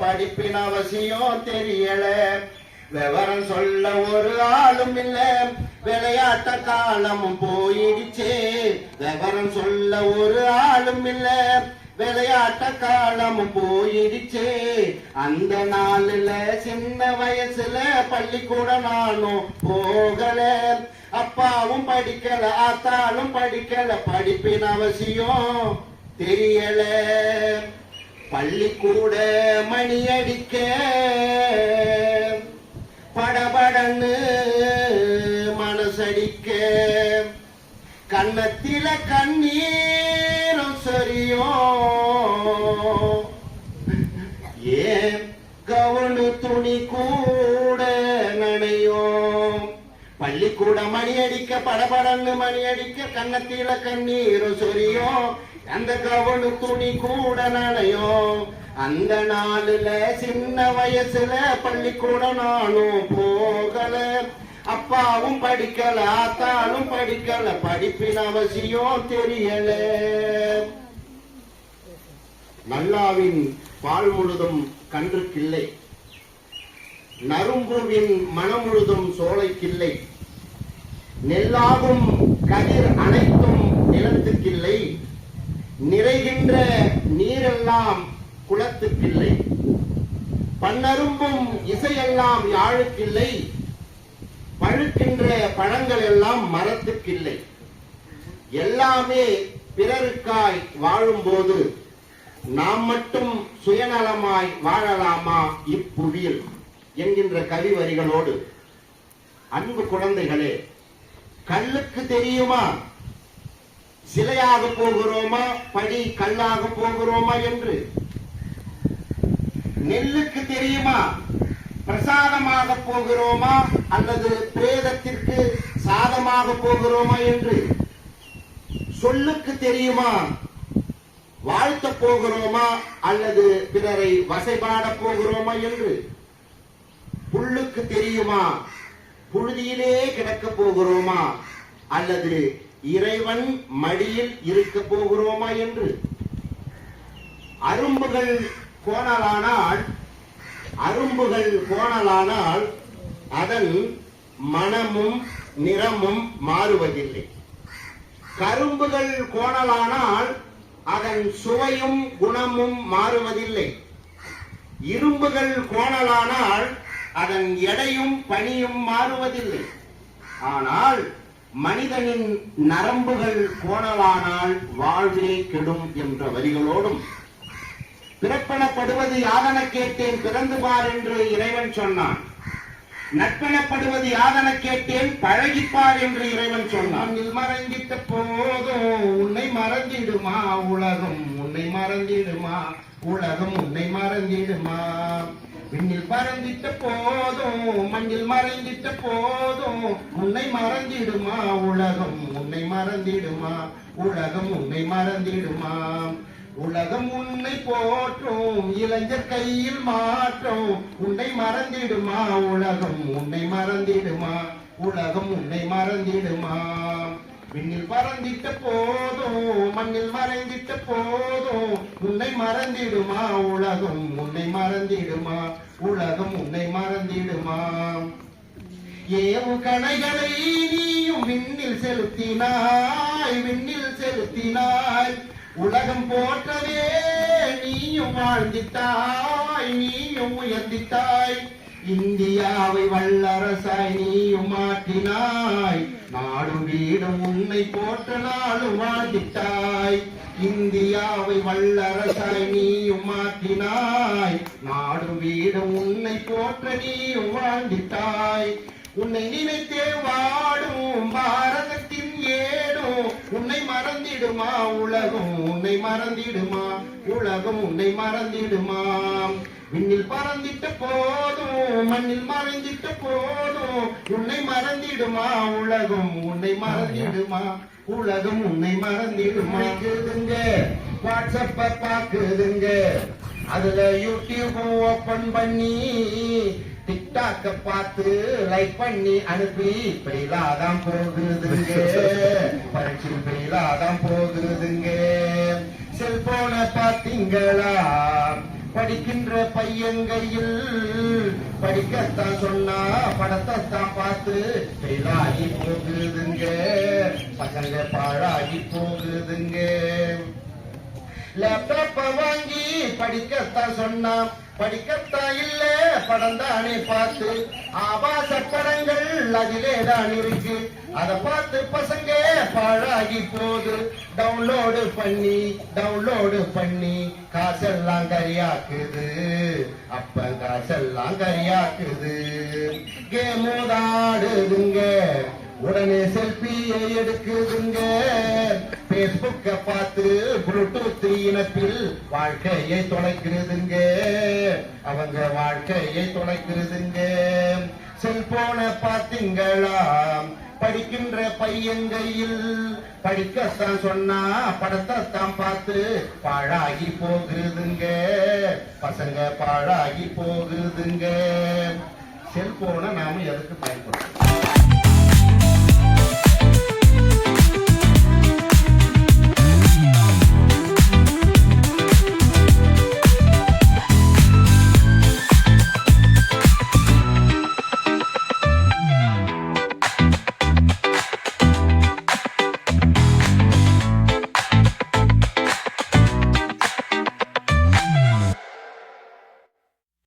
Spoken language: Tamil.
படிப்பின் அவசியம் தெரியல. விவரம் சொல்ல ஒரு ஆளும் இல்ல. விளையாட்ட காலமும் போயிடுச்சே. விவரம் சொல்ல ஒரு ஆளும் இல்ல. விளையாட்ட காலமும் போயிடுச்சே. அந்த நாளுல சின்ன வயசுல பள்ளிக்கூட நானும் போகல. அப்பாவும் படிக்கல ஆத்தாலும் படிக்கல படிப்பின் அவசியம் தெரியல பள்ளிக்கூட மணி அடிக்க படபடன்னு மனசடிக்க. கண்ணத்தில கண்ணீரும் சரியும். ஏன் கவனு துணி கூட நனையும்? பள்ளிக்கூட மணி அடிக்க படபடன்னு மணி அடிக்க கண்ணத்தில கண்ணீரும் சொரியும். அந்த கவனு துணி கூட நனையும். அந்த நாளுல சின்ன வயசுல பள்ளிக்கூடம் நானும் போகல. அப்பாவும் படிக்கல ஆத்தாலும் படிக்கல படிப்பின் அவசியம் தெரியல. நல்லாவின் பால் முழுதும் கன்றுக்கில்லை. நரும்புவின் மனம் முழுதும் சோலைக்கில்லை. நெல்லாகும் கதிர் அனைத்தும் நிலத்துக்கில்லை. நிறைகின்ற நீரெல்லாம் குளத்துக்கில்லை. பன்னரும்பும் இசையெல்லாம் யாழுக்கில்லை. பழுக்கின்ற பழங்கள் எல்லாம் மரத்துக்கில்லை. எல்லாமே பிறருக்காய் வாழும்போது நாம் மட்டும் சுயநலமாய் வாழலாமா இப்புவியில்? என்கின்ற கவி வரிகளோடு அன்பு குழந்தைகளே கல்லுக்கு தெரியுமா? சிலையாக போகிறோமா? படி கல்லாக போகிறோமா என்று? நெல்லுக்கு தெரியுமா? பிரசாதமாக போகிறோமா? அல்லது பிரேதத்திற்கு சாதமாக போகிறோமா என்று? சொல்லுக்கு தெரியுமா? வாழ்த்த போகிறோமா? அல்லது பிறரை வசைபாட போகிறோமா என்று? புல்லுக்கு தெரியுமா? புழுதியிலே கிடக்க போகிறோமா? அல்லது இறைவன் மடியில் இருக்க போகிறோமா என்று? அரும்புகள் கோணலானால் அரும்புகள் கோணலானால் அதன் மனமும் நிறமும் மாறுவதில்லை. கரும்புகள் கோணலானால் அதன் சுவையும் குணமும் மாறுவதில்லை. இரும்புகள் கோணலானால் அதன் எடையும் பணியும் மாறுவதில்லை. ஆனால் மனிதனின் நரம்புகள் கோணலானால் வாழ்வே கெடும் என்ற வரிகளோடும். பிறப்பெனப்படுவது யாதன கேட்டேன் பிறந்து பார் என்று இறைவன் சொன்னான். நட்பெனப்படுவது யாதன கேட்டேன் பழகிப்பார் என்று இறைவன் சொன்னான். மறந்திட்ட போதும் உன்னை மறந்திடுமா உலகம்? உன்னை மறந்திடுமா? உலகம் உன்னை மறந்திடுமா விண்ணில் பறந்திட்ட போதும் மண்ணில் மறைந்திட்ட போதும். உன்னை மறந்திடுமா உலகம் உன்னை மறந்திடுமா உலகம் உன்னை மறந்திடுமா உலகம் உன்னை போற்றும் இளைஞர் கையில் மாற்றும். உன்னை மறந்திடுமா உலகம் உன்னை மறந்திடுமா உலகம் உன்னை மறந்திடுமா விண்ணில் பறந்திட்ட போதும் மண்ணில் மறைந்திட்ட போதும். உன்னை மறந்திடுமா உலகம்? உன்னை மறந்திடுமா உலகம்? உன்னை மறந்திடுமா? ஏவு கணைகளை நீயும் விண்ணில் செலுத்தினாய் விண்ணில் செலுத்தினாய். உலகம் போற்றவே நீயும் வாழ்ந்தித்தாய் நீயும் உயர்ந்தித்தாய் இந்தியாவை வல்லரசாய் நீயும் மாற்றினாய் நாடும் உன்னை போற்ற நாளும் வாழ்ந்திட்டாய் இந்தியாவை வல்லரசாய் நீயும் மாற்றினாய். நாடும் வீடும் உன்னை போற்ற நீயும் வாழ்ந்திட்டாய் உன்னை நினைத்தே வா மறந்திடுமா? உலகம் உன்னை மறந்திடுமா? உலகம் உன்னை மறந்திடுமா? விண்ணில் பறந்திட்ட போதும் மண்ணில் மறைந்திட்ட போதும். உன்னை மறந்திடுமா? உலகம் உன்னை மறந்திடுமா? உலகம் உன்னை மறந்திடுமா? கேக்குதுங்க வாட்ஸ்அப்ப பாக்குதுங்க அதுல யூடியூப் ஓபன் பண்ணி டிக்டாக்க பார்த்து லைக் பண்ணி அனுப்பி. இப்படிலாம் போகுதுங்க. பரீட்சை இப்படிலாம் போகுதுங்க. செல்போனை பார்த்தீங்களா? படிக்கின்ற பையங்கையில் படிக்கத்தான் சொன்னா படத்தைத்தான் பார்த்து பெயிலாகி போகுதுங்க. பசங்க பாழாகி போகுதுங்க. லேப்டாப்ப வாங்கி படிக்கத்தான் சொன்னான் படிக்கத்தான் இல்ல படம் தானே பார்த்து. ஆபாச படங்கள் அதிலே தான் இருக்கு. அத பார்த்து பசங்க பாழாகி போது டவுன்லோடு பண்ணி டவுன்லோடு பண்ணி காசெல்லாம் கரியாக்குது. அப்ப காசெல்லாம் கரியாக்குது. கேமோதாடுதுங்க உடனே செல்பியை எடுக்குதுங்க. பேஸ்புக்க பார்த்து ப்ளூடூத் இணைப்பில் வாழ்க்கையை தொலைக்கிறதுங்க. அவங்க வாழ்க்கையை தொலைக்கிறதுங்க. செல்போனை பார்த்தீங்களா படிக்கின்ற பையங்கையில் படிக்கத்தான் சொன்னா படத்தைத்தான் பார்த்து பாழாகி போகுதுங்க பசங்க பாழாகி போகுதுங்க செல்போனை நாம எதுக்கு பயன்படுத்தணும்